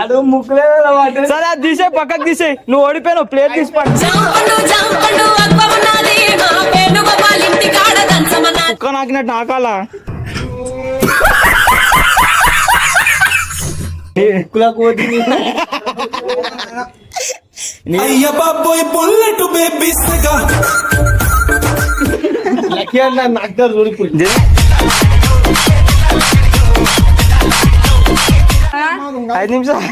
అడు ముక్కులే సరే అది తీసే పక్కకు తీసే. నువ్వు ఓడిపోయావు ప్లేట్ తీసి పక్క నాకినట్టు నాకాలా అయ్య బాబోయ్ బుల్లెట్ బేబీస్ లక్కీ నాకు చూడిపోయింది ఐదు నిమిషాలు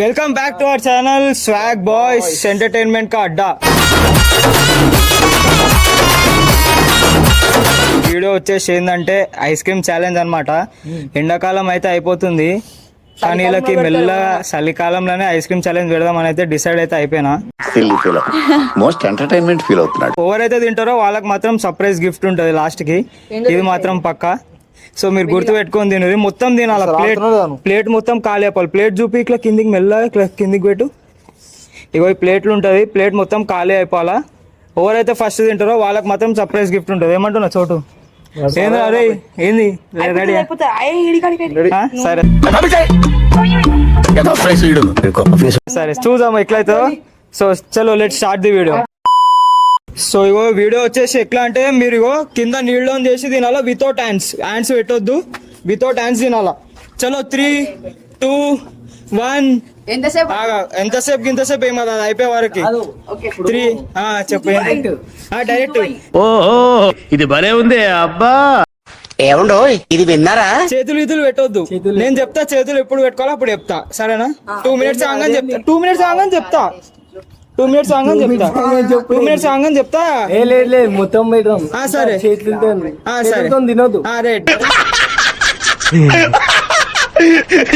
welcome back to our channel Swag Boys Entertainment కా అడ్డా వీడియో వచ్చేసి ఏంటంటే ఐస్ క్రీమ్ ఛాలెంజ్ అన్నమాట. ఎండాకాలం అయితే అయిపోతుంది. కానీ వీళ్ళకి మెల్లగా చలికాలంలోనే ఐస్ క్రీమ్ ఛాలెంజ్ పెడదామని అయితే డిసైడ్ అయితే అయిపోయినా. మోస్ట్ ఎంటర్టైన్మెంట్ ఫీల్ అవుతున్నాడు. ఎవరైతే తింటారో వాళ్ళకి మాత్రం సర్ప్రైజ్ గిఫ్ట్ ఉంటుంది లాస్ట్కి. ఇది మాత్రం పక్కా. సో మీరు గుర్తు పెట్టుకొని తినది మొత్తం తినాలి? ప్లేట్ ప్లేట్ మొత్తం ఖాళీ అయిపోవాలి. ప్లేట్ చూపి ఇట్లా కిందికి మెల్లగా ఇట్లా కిందికి పెట్టు. ఇగో ఈ ప్లేట్లు ఉంటుంది. ప్లేట్ మొత్తం ఖాళీ అయిపోవాలా? ఎవరైతే ఫస్ట్ తింటారో వాళ్ళకి మాత్రం సర్ప్రైజ్ గిఫ్ట్ ఉంటుంది. ఏమంటున్నా చోటు? ఏంది అరే ఏంది? రెడీ సరే సరే. చూద్దాం ఎట్లయితే? సో చలో let start the video so ego video వచ్చేసి ఎట్లా అంటే మీరు ఇగో కింద నీళ్ళు ఆన్ చేసి తినాలా వితౌట్ హ్యాండ్స్ హ్యాండ్స్ పెట్టొద్దు. వితౌట్ హ్యాండ్స్ తినాలా? చలో త్రీ టూ వన్ ఎంతసేపు ఎంతసేపు ఇంతసేపు ఏం కదా అది అయిపోయే వరకు. త్రీ చెప్పు డైరెక్ట్ ఓహో ఇది భలే ఉంది అబ్బా. ఏమండో ఇది విన్నారా? చేతులు ఇతులు పెట్టొద్దు. నేను చెప్తా చేతులు ఎప్పుడు పెట్టుకోవాలో అప్పుడు చెప్తా. సరేనా? టూ మినిట్స్ ఆగని చెప్తా. టూ మినిట్స్ ఆగని చెప్తా. టూ మినిట్స్ ఆగని చెప్తా. టూ మినిట్స్ ఆగని చెప్తా. ఏ లేదు లేదు మొత్తం సరే. చేతులతో ఆ, సరే. తినొద్దు. ఆ రేట్.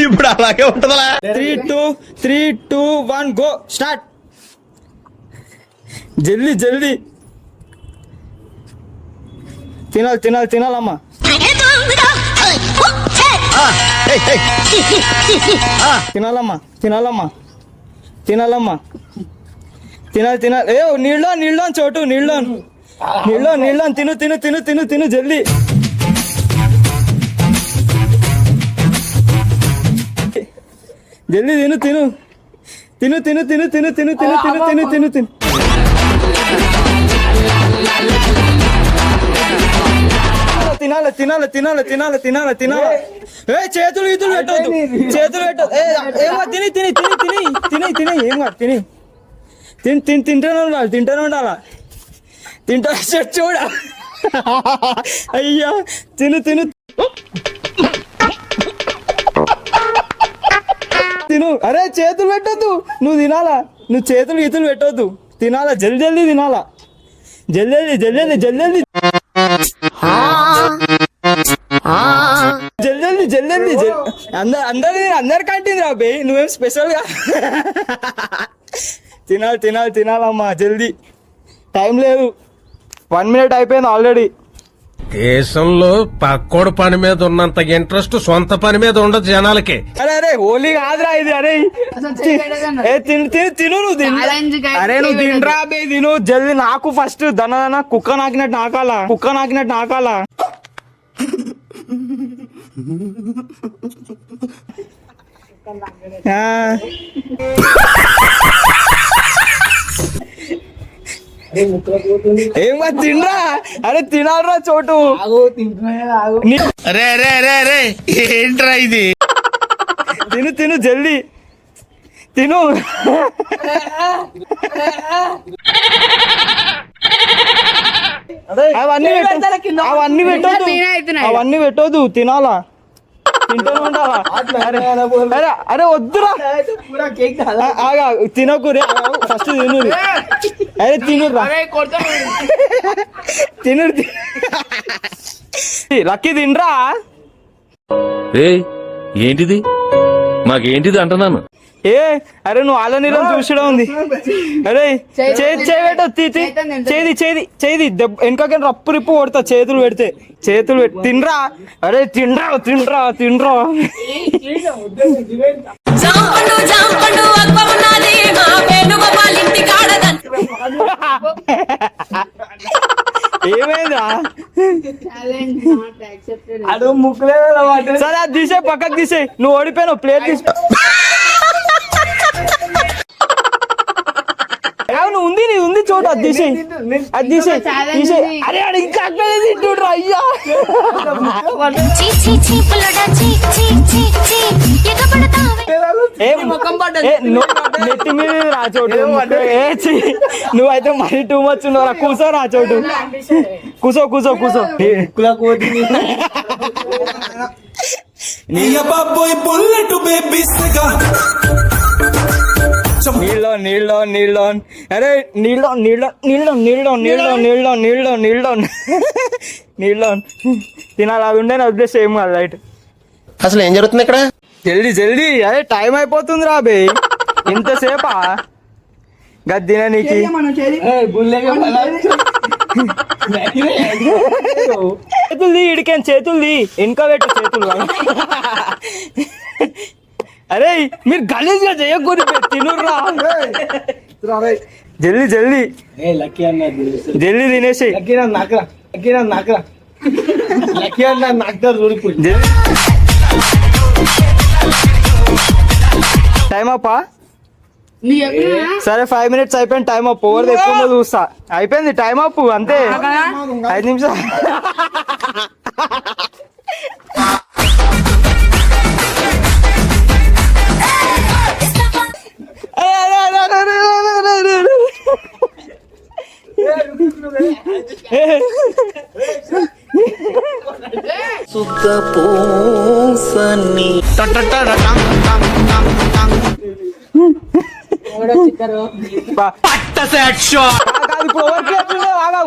ఇప్పుడు అలాగే ఉంటదా three two three two one go start జల్దీ జల్దీ. తినాలి తినాలి తినాలమ్మా. తినాలమ్మా తినాలమ్మా. తినాలమ్మా. తినాలి తినాలి. ఏ నీళ్ళు నీళ్ళు చోటు నీళ్ళు నీళ్ళు నీళ్ళు తిను తిను తిను తిను తిను జల్దీ. జల్దీ తిను తిను. తిను తిను తిను తిను తిను తిను తిను తిను తిను తిను. తినాలి తినాలి తినాలి తినాలి తినాలి తినాలి ఏ చేతులు ఈతులు పెట్టొద్దు. చేతులు పెట్టొద్దు. ఏమో తిని తిని తిని తిని తిని తిని ఏం కాదు తిని. తిని తిని తింటూనే ఉండాలి తింటూనే ఉండాలా. తింటా చెట్టు చూడ. అయ్యా తిను తిను. అరే చేతులు పెట్టొద్దు. నువ్వు తినాలా? నువ్వు చేతులు ఇతులు పెట్టొద్దు. తినాలా? జల్ది జల్ది తినాలా? జల్దీ జల్దీ జల్దీ జల్దీ జల్దీ జల్ది. అందరు అందరి అందరి కంటింది రా బే. నువ్వేం స్పెషల్గా తినాలి తినాలి తినాలమ్మా జల్దీ. టైం లేదు. వన్ మినిట్ అయిపోయింది ఆల్రెడీ దేశంలో పక్కోడు పని మీద ఉన్నంత ఇంట్రెస్ట్ సొంత పని మీద ఉండదు జనాలకి. అరే అరే హోలీ కాదురా ఇది అరే. ఏ తిను తిను తిను నువ్వు తిను. Challenge కి అరే నువ్వు తినరా బే తిను. జల్ది నాకు ఫస్ట్ దన దన కుక్క నాకినట్టు నాకాలా? కుక్క నాకినట్టు నాకాలా? ఆ. ఏం తినరా? అరే తినాలరా చోటు. రే రే రే రే ఏంట్రా ఇది? తిను తిను జల్దీ. తిను. అవన్నీ పెట్టు- అవన్నీ అవుతున్నాయి. అవన్నీ పెట్టొద్దు. తినాలా? అరే వద్దురా. పూరా కేక్ ఆ, ఆగా తినకు రే. ఫస్ట్ తిను రే. అరే తినురా తిను లక్కీ తినరా రే ఏంటిది? మాకేంటిది అంటున్నాను? ఏ అరే నువ్వు అలా నీలో చూసడం ఉంది? అరే చేతి చేయబెట్టు తీతి చేది చేది చేది. దెబ్బ వెనకకి రప్పు రిప్పు కొడతా చేతులు పెడితే. చేతులు పెట్టి తినరా. అరే తినరా తినరా తినరా. ఏమైందా అడు ముక్కలే సరే పక్కకు తీసే నువ్వు ఓడిపోయావు ప్లేట్ తీసుకో ఉంది నీది ఉంది చోటు. అది తీసే అది తీసే తీసే అరే అడు ఇంకా అక్కడే తింటుడు అయ్యా. నెత్తి మీద రా చోటు. నువ్వైతే మరీ టూ మచ్ ఉన్నావు కూసో రా చోటు. కూసో కూసో కూసో. నీళ్ళో నీళ్ళో నీళ్ళో. అరే నీళ్ళో నీళ్ళో నీళ్ళో నీళ్ళో నీళ్ళో నీళ్ళో నీళ్ళో నీళ్ళో. నీళ్ళో. తినాలి? అది ఉండే నా ఉద్దేశం ఏం కాదు రైట్ అసలు ఏం జరుగుతుంది ఇక్కడ? జల్దీ జల్దీ. అరే టైం అయిపోతుంది రా బే. ఇంతసేపా? గది తిననీకి గుళ్ళగా చేతులు ఇడికేం? చేతులు వెనుక పెట్టు చేతులు. అరే మీరు గలీజ్ గా చేయకూడదు తినుర్రా జల్దీ జల్దీ జల్దీ తినేసి టైం అప్పా సరే ఫైవ్ మినిట్స్ అయిపోయింది టైం అప్ ఓవర్ ఎక్కువ చూస్తా అయిపోయింది టైం అప్ అంతే ఐదు నిమిషాలు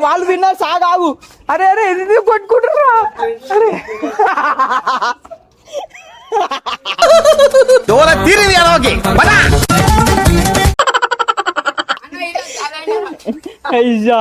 వాళ్ళు విన్నా సాగావు అరే అరే ఇది కొట్టుకుంటున్నా అయ్యా.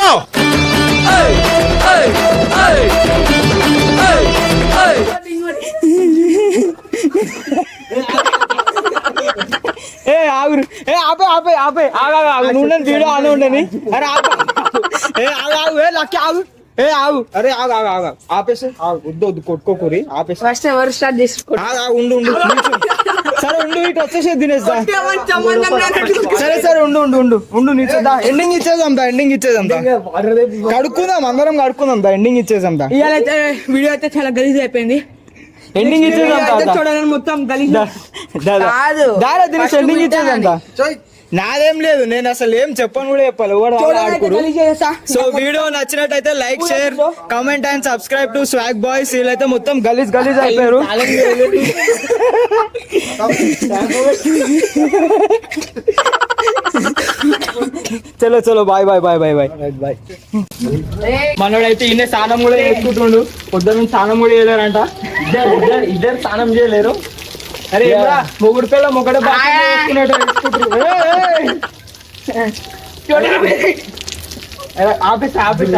వద్దు దా, ఉండను ఉండను ఉండను ఏ ఆగురు ఏ ఆపే ఆపే ఆపే ఆగా ఆగు నువ్వు ఉండని వీడియో ఆనే ఉండని అరే ఆగు ఏ ఆగు ఆగు ఏ లక్కి ఆగు ఏ ఆగు అరే ఆగు ఆగు ఆగు ఆపేసి ఆగు వద్దు వద్దు కొట్టుకోకూరి ఆపేసి ఫస్ట్ ఎవరు స్టార్ట్ చేసుకో ఆగు ఆగు ఉండు ఉండు నిల్చో. సరే ఉండు ఇటు వచ్చేసి తినేస్తా సరే సరే ఉండు ఉండు ఉండు ఉండు నిల్చోదా ఎండింగ్ ఇచ్చేద్దాం దా ఎండింగ్ ఇచ్చేద్దాం దా. కడుక్కుందాం అందరం కడుక్కుందాం దా ఎండింగ్ ఇచ్చేద్దాం దా. ఇవాళ అయితే వీడియో అయితే చాలా గలీజ్ అయిపోయింది. ఎండింగ్ ఇచ్చేద్దాం దా, దా. చూడాలని మొత్తం గలీజ్. దారా తినేసి First ఎండింగ్ బిడ్డ ఇచ్చేద్దాం దా. నాదేం లేదు నేను అసలు ఏం చెప్పను కూడా చెప్పాలి. చేస్తా సో వీడియో నచ్చినట్టయితే like share comment and subscribe to Swag Boys. వీళ్ళైతే మొత్తం గలీజ్ గలీజ్ అయిపోయారు. చలో చలో bye bye bye bye bye. Bye మనోడైతే ఈయన స్నానం కూడా చేసుకుంటుండు పొద్దున్న స్నానం కూడా చేయలేరంట. ఇద్దరు ఇద్దరు ఇద్దరు స్నానం చేయలేరు. అరే మొగుడు పిల్ల మొగడ ఆఫీస్ ఆఫీస్.